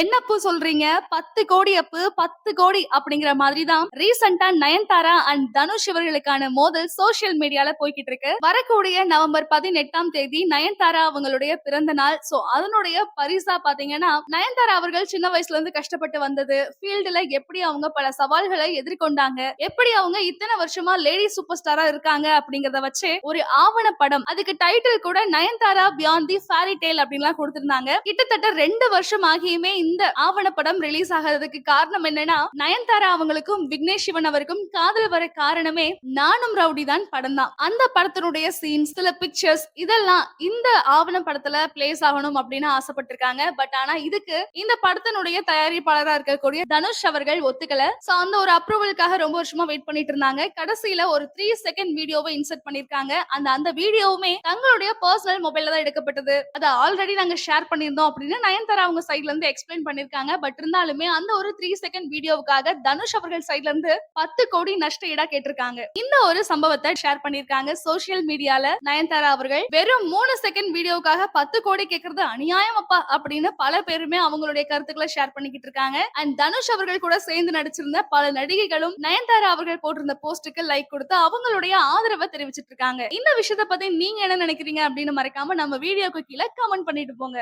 என்னப்பு சொல்றீங்க? பத்து கோடி அப்பு பத்து கோடி அப்படிங்கிற மாதிரி தான் ரீசெண்டா நயன்தாரா அண்ட் தனுஷ் இவர்களுக்கான மோதல் சோசியல் மீடியால போய்கிட்டு இருக்கு. வரக்கூடிய நவம்பர் பதினெட்டாம் தேதி நயன்தாரா அவங்களுடைய பிறந்த நாள். சோ அதனுடைய பரிசா பாத்தீங்கன்னா நயன்தாரா அவர்கள் சின்ன வயசுல இருந்து கஷ்டப்பட்டு வந்தது. ஃபீல்டுல எப்படி அவங்க பல சவால்களை எதிர்கொண்டாங்க? எப்படி அவங்க இத்தனை வருஷமா லேடி சூப்பர் ஸ்டாரா இருக்காங்க அப்படிங்கறத வச்சு ஒரு ஆவண படம் அதுக்கு டைட்டில் கூட Nayanthara beyond the fairy tale அப்படின்லாம் கொடுத்திருந்தாங்க. கிட்டத்தட்ட ரெண்டு வருஷம் ஆகியுமே இந்த ஆவணப்படம் ரிலீஸ் ஆகிறதுக்கு காரணம் என்னன்னா நயன்தாரா அவங்களுக்கும் விக்னேஷ் சிவன் அவருக்கும் காதல் வர காரணமே நானும் ரவுடி தான் படம் தான். அந்த படத்தினுடைய சீன்ஸ் சில பிக்சர்ஸ் இதெல்லாம் இந்த ஆவண படத்துல பிளேஸ் ஆகணும் அப்படின்னு ஆசைப்பட்டிருக்காங்க. பட் ஆனா இதுக்கு இந்த படத்தினுடைய தயாரிப்பாளரா இருக்கக்கூடிய தனுஷ் அவர்கள் ஒத்துக்கல. சோ அந்த ஒரு அப்ரூவலுக்காக ரொம்ப வருஷமா வெயிட் பண்ணிட்டு இருந்தாங்க. கடைசியில ஒரு த்ரீ செகண்ட் வீடியோவை இன்சர்ட் பண்ணிருக்காங்க. அந்த அந்த வீடியோவுமே தங்களுடைய பர்சனல் மொபைல்ல தான் எடுக்கப்பட்டது. அதை ஆல்ரெடி நாங்க ஷேர் பண்ணியிருந்தோம் அப்படின்னு நயன்தாரா அவங்க சைட்ல இருந்து எக்ஸ்பிளைன் பண்ணிருக்காங்க. பட் இருந்தாலுமே அந்த ஒரு த்ரீ செகண்ட் வீடியோவுக்காக தனுஷ் அவர்கள் சைட்ல இருந்து பத்து கோடி நஷ்ட ஈடா கேட்டிருக்காங்க. இந்த ஒரு சம்பவத்தை ஷேர் பண்ணிருக்காங்க சோசியல் மீடியால நயன்தாரா அவர்கள். வெறும் மூணு செகண்ட் வீடியோவுக்காக பத்து கோடி கேட்கறது அநியாயம் அப்பா அப்படின்னு பல பேருமே அவங்களுடைய கருத்துக்களை ஷேர் பண்ணிக்கிட்டு இருக்காங்க. அண்ட் தனுஷ் அவர்கள் கூட சேர்ந்து நடிச்சிருந்த பல நடிகைகளும் நயன்தாரா அவர்கள் போட்டிருந்த போஸ்டுக்கு லைக் கொடுத்து அவங்களுடைய ஆதரவை தெரிவிச்சிட்டு இருக்காங்க. இந்த விஷயத்தை பத்தி நீங்க என்ன நினைக்கிறீங்க அப்படின்னு மறக்காம நம்ம வீடியோக்கு கீழே கமெண்ட் பண்ணிட்டு போங்க.